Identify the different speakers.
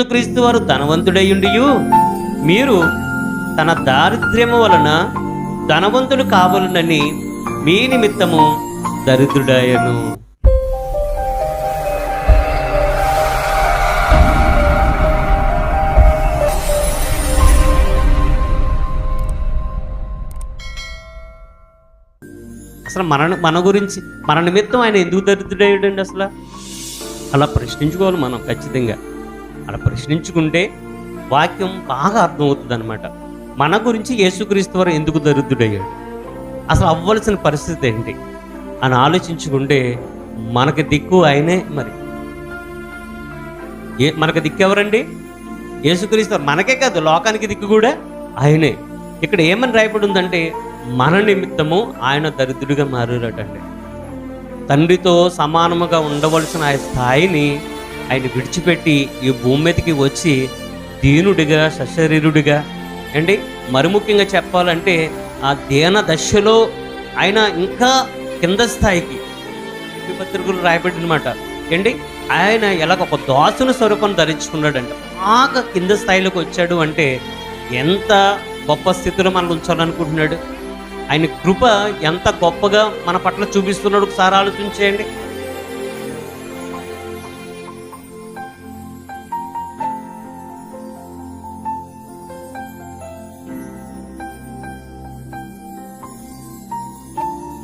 Speaker 1: యేసుక్రీస్తు వారు ధనవంతుడయ్యుండియు మీరు తన దారిద్ర్యము వలన ధనవంతుడు కావాలనని మీ నిమిత్తము దరిద్రుడాయను అసలు మన మన గురించి మన నిమిత్తం ఆయన ఎందుకు దరిద్రుడయ్యాడండి అసలు? అలా ప్రశ్నించుకోవాలి మనం ఖచ్చితంగా. అలా ప్రశ్నించుకుంటే వాక్యం బాగా అర్థమవుతుంది అనమాట మన గురించి యేసుక్రీస్తు వారు ఎందుకు దరిద్రుడయ్యాడు? అసలు అవ్వాల్సిన పరిస్థితి ఏంటి? అని ఆలోచించుకుంటే మనకి దిక్కు ఆయనే మరి. ఏ మనకు దిక్కు ఎవరండి? యేసుక్రీస్తు మనకే కాదు లోకానికి దిక్కు కూడా ఆయనే. ఇక్కడ ఏమని రాయబడి ఉందంటే మన నిమిత్తము ఆయన దరిద్రుడిగా మారారటండి. తండ్రితో సమానముగా ఉండవలసిన ఆ స్థాయిని ఆయన విడిచిపెట్టి ఈ భూమి మీదకి వచ్చి దీనుడిగా సశరీరుడిగా. అండి మరి ముఖ్యంగా చెప్పాలంటే ఆ దీన దశలో ఆయన ఇంకా కింద స్థాయికి పత్రికలు రాయబడినమాట ఏంటి ఆయన ఎలాగ ఒక దాసుని స్వరూపం ధరించుకున్నాడంట. బాగా కింద స్థాయిలోకి వచ్చాడు అంటే ఎంత గొప్ప స్థితిలో మనం ఉంచాలనుకుంటున్నాడు? ఆయన కృప ఎంత గొప్పగా మన పట్ల చూపిస్తున్నాడు? ఒకసారి ఆలోచించేయండి.